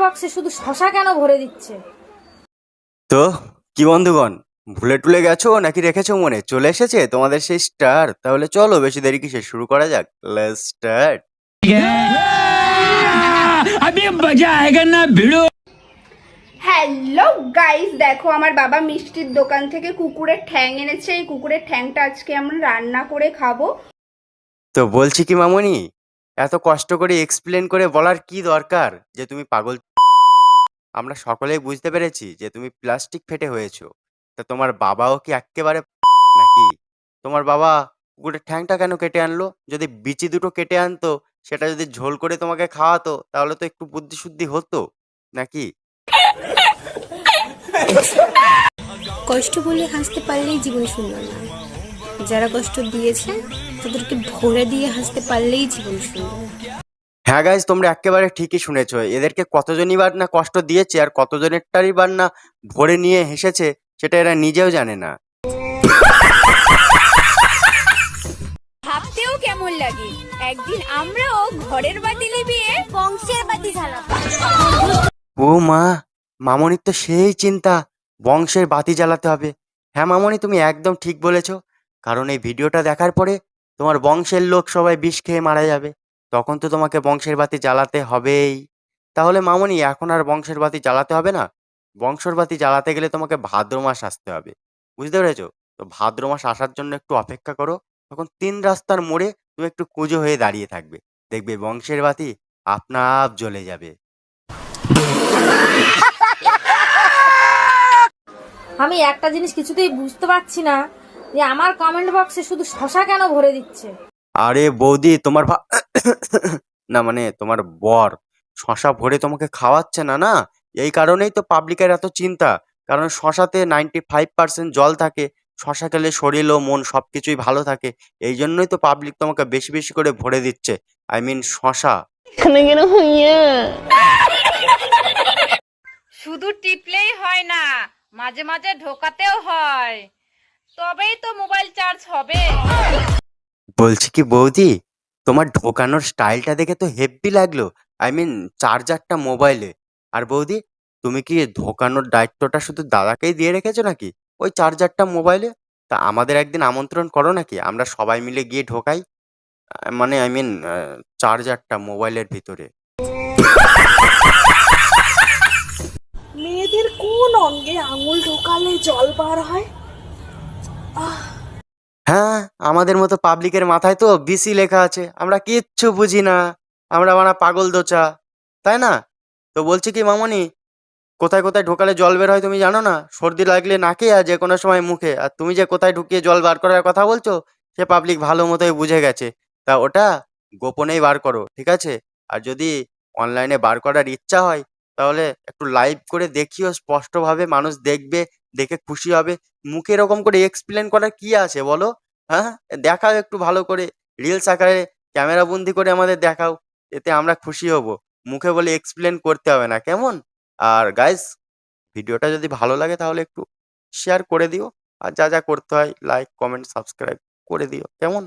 বক্সে শুধু শশা কেন ভরে দিচ্ছে তো কি বন্ধুগণ ভুলে টুলে গেছো নাকি রেখেছো মনে চলে এসেছে তোমাদের সেই স্টার তাহলে চলো বেশি দেরি কিসে শুরু করা যাক লেটস স্টার্ট अभी मजा आएगा ना भिड़ो হ্যালো গাইস দেখো আমার বাবা মিষ্টির দোকান থেকে কুকুরের ঠ্যাং এনেছে এই কুকুরের ঠ্যাংটা আজকে আমরা রান্না করে খাবো তো বলছি কি মামনি এত কষ্ট করে এক্সপ্লেন করে বলার কি দরকার? যে তুমি পাগল আমরা সকলেই বুঝতে পেরেছি যে তুমি প্লাস্টিক ফেটে হয়েছো। তা তোমার বাবাও কি এক্কেবারে নাকি? তোমার বাবা কুকুরের ঠ্যাংটা কেন কেটে আনলো? যদি বিচি দুটো কেটে আনতো, সেটা যদি ঝোল করে তোমাকে খাওয়াতো, তাহলে তো একটু বুদ্ধি শুদ্ধি হতো, নাকি? কষ্ট বলে হাসতে পারলেই জীবন সুন্দর নয়। যারা কষ্ট দিয়েছে তাদেরকে ভরে দিয়ে হাসতে পারলেই জীবন সুন্দর। হ্যাঁ গাইজ তোমরা একেবারে ঠিকই শুনেছো। এদেরকে কতজনই বার না কষ্ট দিয়েছে আর কতজনেরটারই বার না ভরে নিয়ে হেসেছে সেটা এরা নিজেও জানে না। ভাবতেও কেমন লাগে? একদিন আমরাও ঘরের বাতি নিভিয়ে বংশের বাতি জ্বালাবো। ও মা মামনির তো সেই চিন্তা বংশের বাতি জ্বালাতে হবে। হ্যাঁ মামনি তুমি একদম ঠিক বলেছ। কারণ এই ভিডিওটা দেখার পরে তোমার বংশের লোক সবাই বিষ খেয়ে মারা যাবে। তখন তো তোমাকে বংশের বাতি জ্বালাতে হবেই। তাহলে মামনি, এখন আর বংশের বাতি জ্বালাতে হবে না? বংশের বাতি জ্বালাতে গেলে তোমাকে ভাদ্র মাস আসতে হবে। বুঝতে পেরেছ? তো ভাদ্র মাস আসার জন্য একটু অপেক্ষা করো। তখন তিন রাস্তার মোড়ে তুমি একটু কুঁজো হয়ে দাঁড়িয়ে থাকবে। দেখবে বংশের বাতি আপনা আপ জ্বলে যাবে। আমি একটা জিনিস কিছুতেই বুঝতে পারছি না। যে আমার কমেন্ট বক্সে শুধু শশা কেন ভরে দিচ্ছে? আরে বৌদি তোমার ভা- না মানে তোমার বর শশা ভরে তোমাকে খাওয়াচ্ছে না না? এই কারণেই তো পাবলিকের এত চিন্তা। কারণ শশাতে নাইনটি ফাইভ পার্সেন্ট জল থাকে শশা খেলে শরীর ও মন সবকিছুই ভালো থাকে। এই জন্যই তো পাবলিক তোমাকে বেশি বেশি করে ভরে দিচ্ছে। আই মিন শশা। শুধু টিপলেই হয় না মাঝে মাঝে ঢোকাতেও হয়। তবেই তো মোবাইল চার্জ হবে। বলছি কি বৌদি তোমার ঢোকানোর স্টাইলটা দেখে তো হেভি লাগল। আই মিন চার্জারটা মোবাইলে। আর বৌদি তুমি কি ঢোকানোর দায়িত্বটা শুধু দাদাকেই দিয়ে রেখেছো নাকি? ওই চার্জারটা মোবাইলে? তা আমাদের একদিন আমন্ত্রণ করো নাকি? আমরা সবাই মিলে গিয়ে ঢোকাই। মানে আই মিন চার্জারটা মোবাইলের ভিতরে। মেয়েদের কোন অঙ্গে আঙুল ঢোকালে জল বার হয় হ্যাঁ? আমাদের মতো পাবলিকের মাথায় তো বিসি লেখা আছে। আমরা কিচ্ছু বুঝি না। আমরা বানা পাগল দোচা। তাই না? তো বলছি কি, মামনি, কোথায় কোথায় ঢোকালে জল বের হয় তুমি জানো না? সর্দি লাগলে নাকে আর যে কোনো সময় মুখে। আর তুমি যে কোথায় ঢুকিয়ে জল বার করার কথা বলছো, সে পাবলিক ভালো মতোই বুঝে গেছে। তা ওটা গোপনেই বার করো, ঠিক আছে? আর যদি অনলাইনে বার করার ইচ্ছা হয়, তাহলে একটু লাইভ করে দেখিও, স্পষ্টভাবে মানুষ দেখবে, দেখে খুশি হবে। মুখে এরকম করে এক্সপ্লেন করার কি আছে বলো? হ্যাঁ? দেখাও একটু ভালো করে। রিলস আকারে ক্যামেরা বন্দি করে আমাদের দেখাও। এতে আমরা খুশি হব। মুখে বলে এক্সপ্লেন করতে হবে না, কেমন? আর গাইস ভিডিওটা যদি ভালো লাগে তাহলে একটু শেয়ার করে দিও। আর যা যা করতে হয় লাইক কমেন্ট সাবস্ক্রাইব করে দিও। কেমন?